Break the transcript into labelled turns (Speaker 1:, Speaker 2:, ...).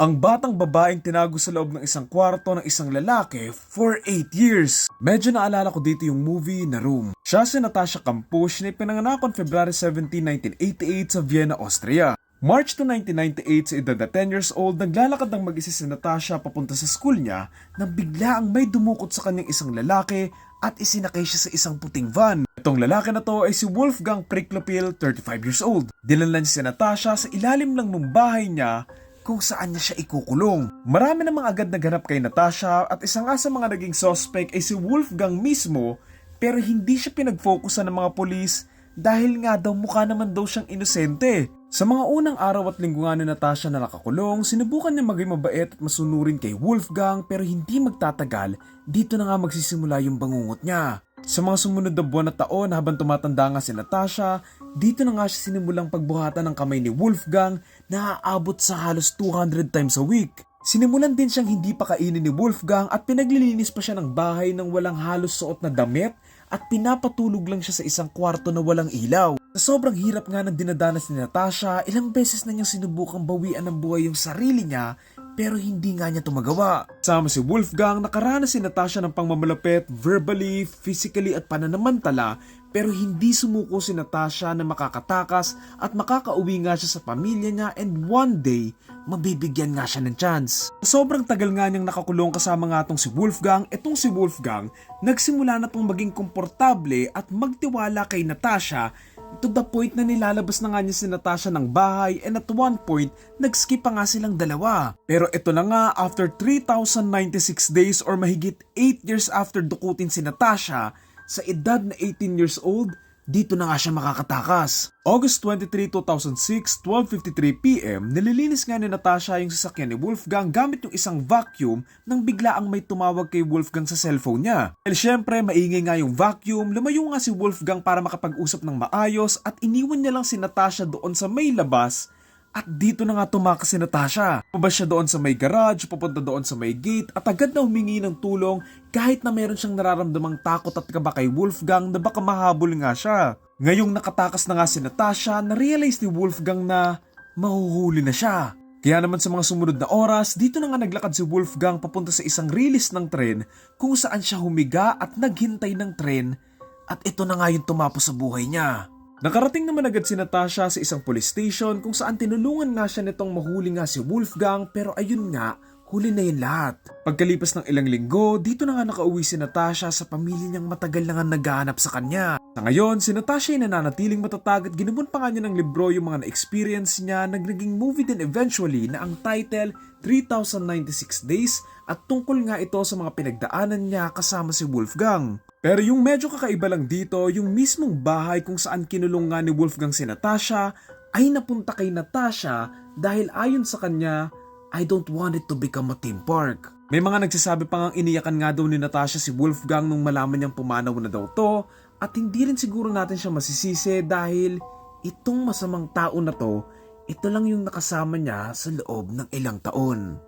Speaker 1: Ang batang babaeng tinago sa loob ng isang kwarto ng isang lalaki for 8 years. Medyo naalala ko dito yung movie na Room. Siya si Natasha Kampusch na ipinanganak on February 17, 1988 sa Vienna, Austria. March to 1998 sa edad na 10 years old, naglalakad ng mag-isa si Natasha papunta sa school niya nang bigla ang may dumukot sa kanyang isang lalaki at isinakay siya sa isang puting van. Itong lalaki na to ay si Wolfgang Priklopil, 35 years old. Dinala niya si Natasha sa ilalim lang ng bahay niya kung saan niya siya ikukulong. Marami namang agad naghanap kay Natasha at isa nga sa mga naging suspect ay si Wolfgang mismo pero hindi siya pinag-focusan ng mga polis dahil nga daw mukha naman daw siyang inosente. Sa mga unang araw at linggo nga ni Natasha na nakakulong, sinubukan niya maging mabait at masunurin kay Wolfgang pero hindi magtatagal, dito na nga magsisimula yung bangungot niya. Sa mga sumunod na buwan at taon habang tumatanda nga si Natasha, dito na nga siya sinimulang pagbuhatan ng kamay ni Wolfgang na aabot sa halos 200 times a week. Sinimulan din siyang hindi pa kainin ni Wolfgang at pinaglilinis pa siya ng bahay ng walang halos suot na damit at pinapatulog lang siya sa isang kwarto na walang ilaw. Sa sobrang hirap nga ng dinadanas ni Natasha, ilang beses na niyang sinubukang bawian ng buhay yung sarili niya pero hindi nga niya tumagawa. Sama si Wolfgang, nakaranas si Natasha ng pangmamalapit verbally, physically at pananamantala pero hindi sumuko si Natasha na makakatakas at makakauwi nga siya sa pamilya niya and one day, mabibigyan nga siya ng chance. Sobrang tagal nga niyang nakakulong kasama nga tong si Wolfgang, etong si Wolfgang, nagsimula na tong maging komportable at magtiwala kay Natasha to the point na nilalabas na nga niya si Natasha ng bahay and at one point, nag-skip pa nga silang dalawa. Pero ito na nga, after 3,096 days or mahigit 8 years after dukutin si Natasha, sa edad na 18 years old, dito na nga siya makakatakas. August 23, 2006, 12.53pm, nililinis nga ni Natasha yung sasakyan ni Wolfgang gamit yung isang vacuum nang bigla ang may tumawag kay Wolfgang sa cellphone niya. Dahil syempre, maingay nga yung vacuum, lumayo nga si Wolfgang para makapag-usap ng maayos at iniwan niya lang si Natasha doon sa may labas at dito na nga tumakas si Natasha. Pabas siya doon sa may garage, papunta doon sa may gate at agad na humingi ng tulong kahit na meron siyang nararamdamang takot at kaba kay Wolfgang na baka mahabol nga siya. Ngayong nakatakas na nga si Natasha, na-realize ni Wolfgang na mahuhuli na siya. Kaya naman sa mga sumunod na oras, dito na nga naglakad si Wolfgang papunta sa isang release ng tren kung saan siya humiga at naghintay ng tren at ito na nga yung tumapos sa buhay niya. Nakarating naman agad si Natasha sa isang police station kung saan tinulungan nga siya nitong mahuli nga si Wolfgang pero ayun nga, huli na yun lahat. Pagkalipas ng ilang linggo, dito na nga nakauwi si Natasha sa pamilya niyang matagal na nga naghahanap sa kanya. Sa ngayon, si Natasha ay nananatiling matatag at ginamon pa nga niya ng libro yung mga na-experience niya na naging movie din eventually na ang title 3096 Days at tungkol nga ito sa mga pinagdaanan niya kasama si Wolfgang. Pero yung medyo kakaiba lang dito, yung mismong bahay kung saan kinulong nga ni Wolfgang si Natasha ay napunta kay Natasha dahil ayon sa kanya, I don't want it to become a theme park. May mga nagsasabi pa ngang iniyakan nga daw ni Natasha si Wolfgang nung malaman niyang pumanaw na daw to at hindi rin siguro natin siya masisisi dahil itong masamang tao na to, ito lang yung nakasama niya sa loob ng ilang taon.